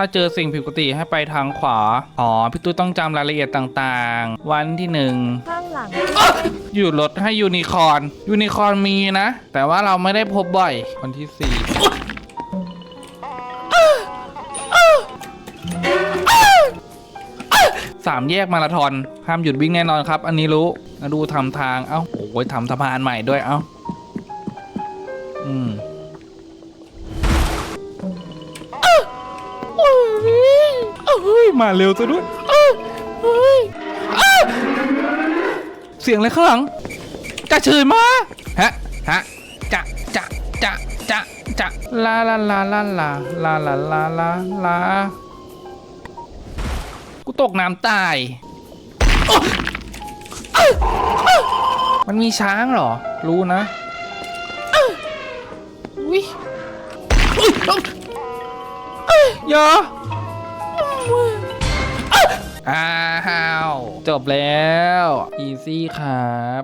ถ้าเจอสิ่งผิดปกติให้ไปทางขวา อ๋อ พี่ตุ้ยต้องจำรายละเอียดต่างๆ วันที่หนึ่งข้างหลังหยุดรถให้ยูนิคอร์นยูนิคอร์นมีนะ แต่ว่าเราไม่ได้พบบ่อย วันที่สี่สามแยกมาราธอนห้ามหยุดวิ่งแน่นอนครับ อันนี้รู้มาดูทำทาง เอ้าโอ้ยทำสะพานใหม่ด้วยเอ้า อืม เฮ้ยมาเร็วซะด้วยเฮ้ยเสียงอะไรข้างหลังกระเชิญมาฮะฮะจะจะจะจะจะลาลาลาลาลาลาลาลาลาลากูตกน้ำตายมันมีช้างเหรอ รู้นะอุ๊ยอุ๊ยหยอย่า อ้าว จบแล้ว อีซี่ครับ